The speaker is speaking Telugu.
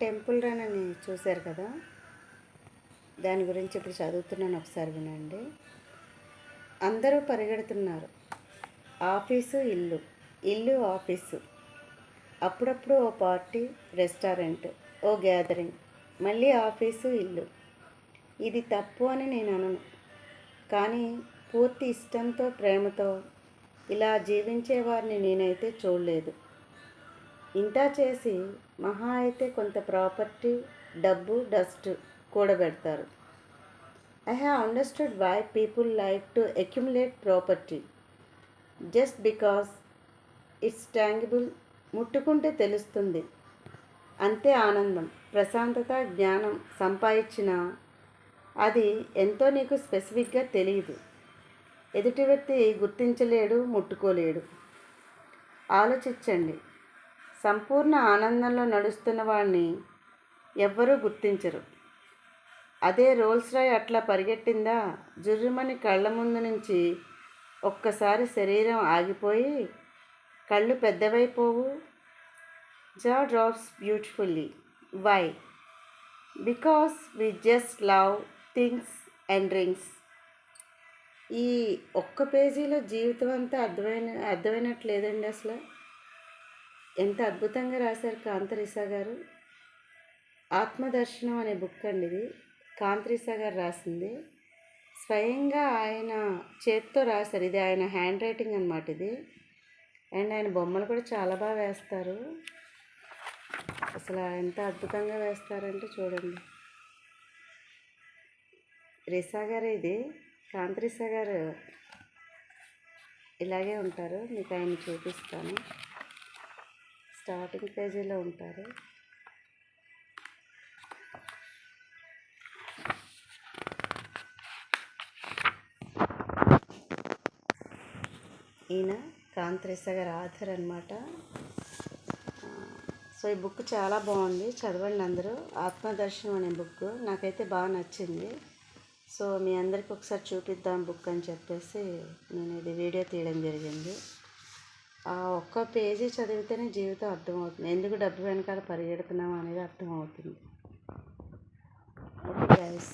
టెంపుల్ రన్ అని చూశారు కదా? దాని గురించి ఇప్పుడు చదువుతున్నాను ఒకసారి వినండి. అందరూ పరిగెడుతున్నారు. ఆఫీసు ఇల్లు. ఇల్లు ఆఫీసు. అప్పుడప్పుడు ఓ పార్టీ రెస్టారెంట్ ఓ గ్యాదరింగ్. మళ్ళీ ఆఫీసు ఇల్లు. ఇది తప్పు అని నేను అనను. కానీ పూర్తి ఇష్టంతో ప్రేమతో ఇలా జీవించేవారిని నేనైతే చూడలేదు. ఇంత చేసి మహా అయితే కొంత ప్రాపర్టీ డబ్బు dust కూడబెడతారు. I have understood why people like to accumulate property. Just because it's tangible ముట్టుకుంటే తెలుస్తుంది. అంతే ఆనందం ప్రశాంతత జ్ఞానం సంపాదించిన అది ఎంతో నీకు స్పెసిఫిక్గా తెలియదు. ఎదుటి వ్యక్తి గుర్తించలేడు ముట్టుకోలేడు. ఆలోచించండి. సంపూర్ణ ఆనందంలో నడుస్తున్న వాడిని ఎవ్వరూ గుర్తించరు. అదే రోల్స్ రాయ్ అట్లా పరిగెట్టిందా? జుర్రుమని కళ్ళ ముందు నుంచి ఒక్కసారి శరీరం ఆగిపోయి కళ్ళు పెద్దవైపోవు. Jaw drops beautifully. Why? Because we just love things and rings. ఈ ఒక్క పేజీలో జీవితం అంతా అర్థమైన అర్థమైనట్లేదండి అసలు. ఎంత అద్భుతంగా రాశారు కాంతరిసా గారు. ఆత్మదర్శనం అనే బుక్ అండి ఇది. కాంతరిసా గారు రాసింది. స్వయంగా ఆయన చేత్తో రాశారు. ఇది ఆయన హ్యాండ్ రైటింగ్ అనమాట ఇది. అండ్ ఆయన బొమ్మలు కూడా చాలా బాగా వేస్తారు. అసలు ఎంత అద్భుతంగా వేస్తారంటే చూడండి. రిసా గారు ఇది. కాంతరిసా గారు ఇలాగే ఉంటారు. మీకు ఆయన చూపిస్తాను. స్టార్టింగ్ పేజీలో ఉంటారు. ఈయన కాంత్రేశ గారు ఆథర్ అనమాట సో ఈ బుక్ చాలా బాగుంది. చదవండి అందరూ. ఆత్మదర్శనం అనే బుక్. నాకైతే బాగా నచ్చింది. సో మీ అందరికి ఒకసారి చూపిద్దాం బుక్ అని చెప్పేసి నేను ఇది వీడియో తీయడం జరిగింది. ఆ ఒక్క పేజీ చదివితేనే జీవితం అర్థమవుతుంది. ఎందుకు డబ్బు వెనకాల పరిగెడుతున్నాం అనేది అర్థమవుతుంది. Okay guys